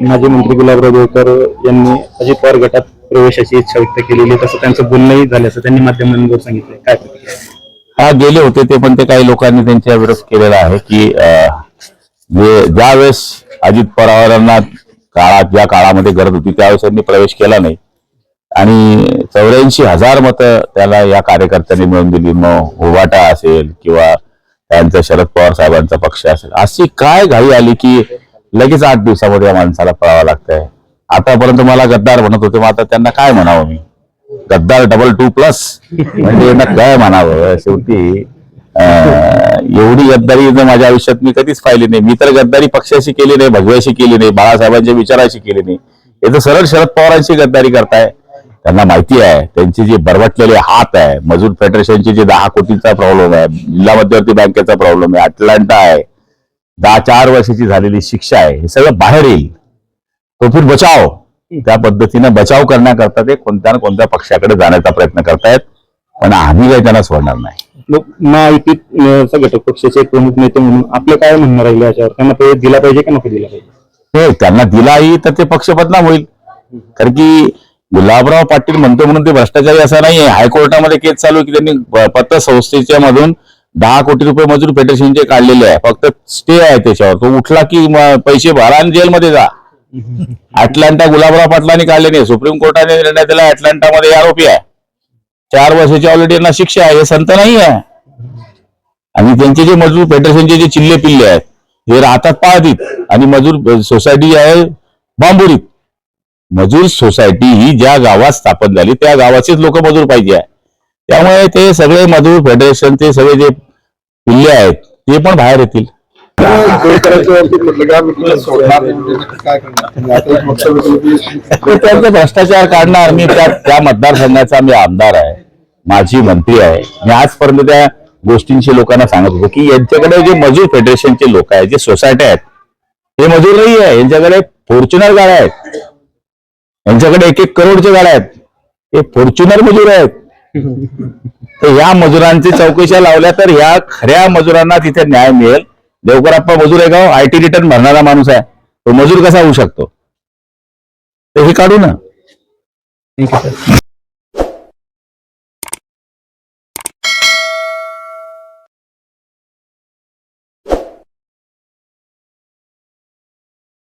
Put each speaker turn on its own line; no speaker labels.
माजी मंत्री गुलाबराव देवकर यांनी अजित पवार गटात प्रवेशाची इच्छा व्यक्त केलेली आहे. तसं त्यांचं बोलणंही झालं असं त्यांनी माध्यमांवर सांगितलं काय
हा गेले होते ते पण ते काही लोकांनी त्यांच्या विरोध केलेला आहे की जे ज्या वेळेस अजित पवारांना काळात ज्या काळामध्ये गरज होती त्यावेळेस त्यांनी प्रवेश केला नाही. आणि चौऱ्याऐंशी हजार मतं त्याला या कार्यकर्त्यांनी मिळवून दिली. मग उभाटा असेल किंवा त्यांचा शरद पवार साहेबांचा पक्ष असेल. अशी काय घाई आली की लगेच आठ दिवसामध्ये या माणसाला पळावं लागतंय. आतापर्यंत मला गद्दार म्हणत होते मग आता त्यांना काय म्हणावं मी? गद्दार डबल टू प्लस म्हणजे यांना काय म्हणावं? शेवटी एवढी गद्दारी तर माझ्या आयुष्यात मी कधीच पाहिली नाही. मी तर गद्दारी पक्षाशी केली नाही भगव्याशी केली नाही बाळासाहेबांच्या विचाराशी केली नाही. हे तर सरळ शरद पवारांशी गद्दारी करताय. त्यांना माहिती आहे त्यांचे जे बरवटलेले हात आहे मजूर फेडरेशनचे जे दहा कोटीचा प्रॉब्लेम आहे जिल्हा मध्यवर्ती बँकेचा प्रॉब्लेम आहे अटलांटा आहे. दहा चार वर्षाची झालेली शिक्षा आहे हे सगळं बाहेर येईल. तो फिर बचाव. त्या पद्धतीने बचाव करण्याकरता ते कोणत्या ना कोणत्या पक्षाकडे जाण्याचा प्रयत्न करतायत पण आम्ही काही त्यांना सोडणार नाही.
घटक पक्षाचे प्रमुख नेते म्हणून आपलं काय म्हणणं राहिलं याच्यावर? त्यांना प्रवेश दिला पाहिजे का नको दिला पाहिजे?
हे त्यांना दिलाही तर ते पक्ष बदनाम होईल कारण की गुलाबराव पाटील म्हणतो म्हणून ते भ्रष्टाचारी असं नाहीये. हायकोर्टामध्ये केस चालू की त्यांनी प- पत्र संस्थेच्या मधून दहा कोटी रुपये मजूर फेडरेशनचे काढलेले आहे. फक्त स्टे आहे त्याच्यावर. तो उठला की पैसे भरा आणि जेलमध्ये जा. अटलांटा गुलाबराव पाटलांनी काढले नाही सुप्रीम कोर्टाने निर्णय दिला अटलांटामध्ये आरोपी आहे. चार वर्षाची ऑलरेडी यांना शिक्षा आहे. हे संत नाही आहे. आणि त्यांचे जे मजूर फेडरेशनचे जे चिल्ले पिल्ले आहेत हे राहतात पाळतीत आणि मजूर सोसायटी आहे बांबुरीत. मजूर सोसायटी ही ज्या गावात स्थापन झाली त्या गावाचेच लोक मजूर पाहिजे आहे. त्यामुळे ते सगळे मजूर फेडरेशनचे सगळे जे पिल्ले आहेत ते पण बाहेर येतील. ते त्यांचा भ्रष्टाचार काढणार मी त्या त्या मतदारसंघाचा मी आमदार आहे माझी मंत्री आहे. मी आजपर्यंत त्या गोष्टींशी लोकांना सांगत होतो की यांच्याकडे जे मजूर फेडरेशनचे लोक आहेत जे सोसायट्या आहेत हे मजूर नाही आहे यांच्याकडे फॉर्च्युनर गाड्या आहेत. यांच्याकडे एक एक करोडच्या गाड्या आहेत. हे फॉर्च्युनर मजूर आहेत. तर या मजुरांची चौकशा लावल्या तर ह्या खऱ्या मजुरांना तिथे न्याय मिळेल. देवकराप्पा मजूर आहे का हो? आयटी रिटर्न भरणारा माणूस आहे. तो मजूर कसा होऊ शकतो? तर हे काढू ना.
Thank you sir